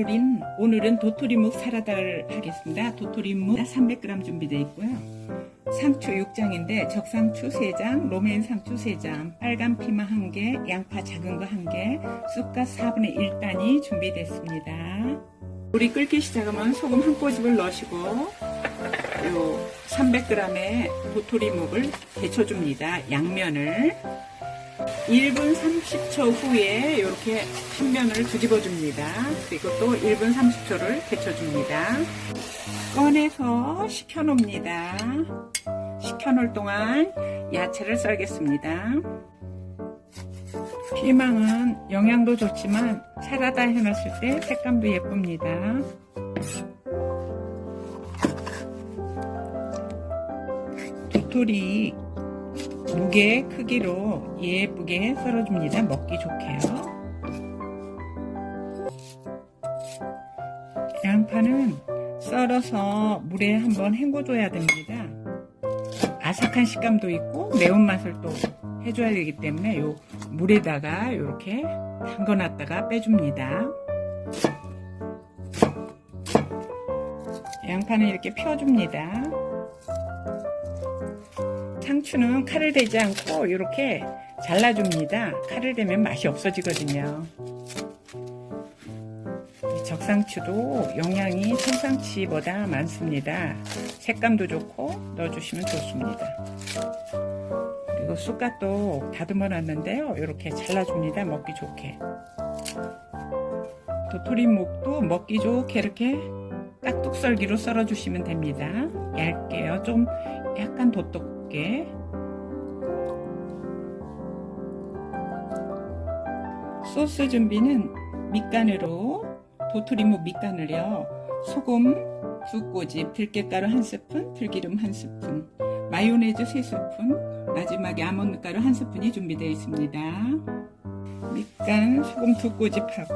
오늘은, 오늘은 도토리묵 사라다를 하겠습니다. 도토리묵 300g 준비되어 있고요. 상추 6장인데 적상추 3장, 로메인 상추 3장, 빨간 피마 1개, 양파 작은 거 1개, 쑥갓 4분의 1단이 준비됐습니다. 물이 끓기 시작하면 소금 한 꼬집을 넣으시고 요 300g의 도토리묵을 데쳐줍니다. 양면을 1분 30초 후에 이렇게 한 면을 뒤집어 줍니다. 그리고 또 1분 30초를 데쳐 줍니다. 꺼내서 식혀 놓습니다. 식혀 놓을 동안 야채를 썰겠습니다. 피망은 영양도 좋지만 사라다 해놨을 때 색감도 예쁩니다. 도토리 무게 크기로 예쁘게 썰어줍니다. 먹기 좋게요. 양파는 썰어서 물에 한번 헹궈줘야 됩니다. 아삭한 식감도 있고 매운맛을 또 해줘야 되기 때문에 요 물에다가 이렇게 담궈놨다가 빼줍니다. 양파는 이렇게 펴줍니다. 상추는 칼을 대지 않고 이렇게 잘라줍니다. 칼을 대면 맛이 없어지거든요. 이 적상추도 영양이 청상추보다 많습니다. 색감도 좋고 넣어주시면 좋습니다. 그리고 쑥갓도 다듬어 놨는데요. 이렇게 잘라줍니다. 먹기 좋게. 도토리묵도 먹기 좋게 이렇게 깍둑썰기로 썰어주시면 됩니다. 얇게요. 좀 약간 도 톰게. 소스 준비는 밑간으로 도토리묵 밑간을요. 소금 두 꼬집, 들깨가루 한 스푼, 들기름 한 스푼, 마요네즈 세 스푼, 마지막에 아몬드 가루 한 스푼이 준비되어 있습니다. 밑간 소금 두 꼬집하고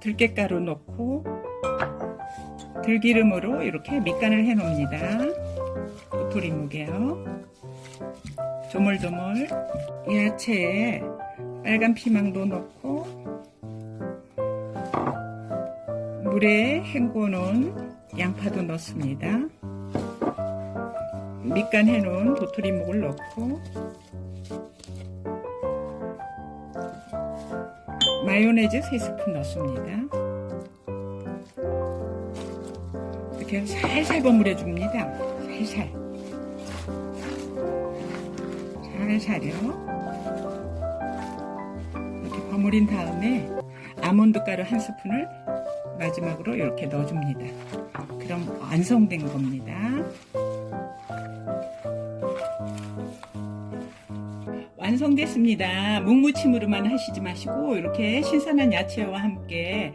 들깨가루 넣고 들기름으로 이렇게 밑간을 해 놓습니다. 도토리묵이에요. 조물조물 야채에 빨간 피망도 넣고 물에 헹궈 놓은 양파도 넣습니다. 밑간 해 놓은 도토리묵을 넣고 마요네즈 3스푼 넣습니다. 이렇게 살살 버무려 줍니다. 살살. 살살요. 이렇게 버무린 다음에 아몬드 가루 한 스푼을 마지막으로 이렇게 넣어줍니다. 그럼 완성된 겁니다. 완성됐습니다. 묵무침으로만 하시지 마시고 이렇게 신선한 야채와 함께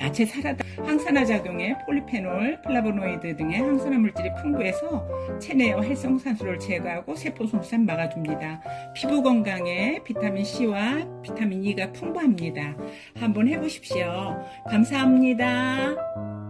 야채 사라다 항산화 작용에 폴리페놀, 플라보노이드 등의 항산화 물질이 풍부해서 체내의 활성산소를 제거하고 세포 손상 막아줍니다. 피부 건강에 비타민 C와 비타민 E가 풍부합니다. 한번 해보십시오. 감사합니다.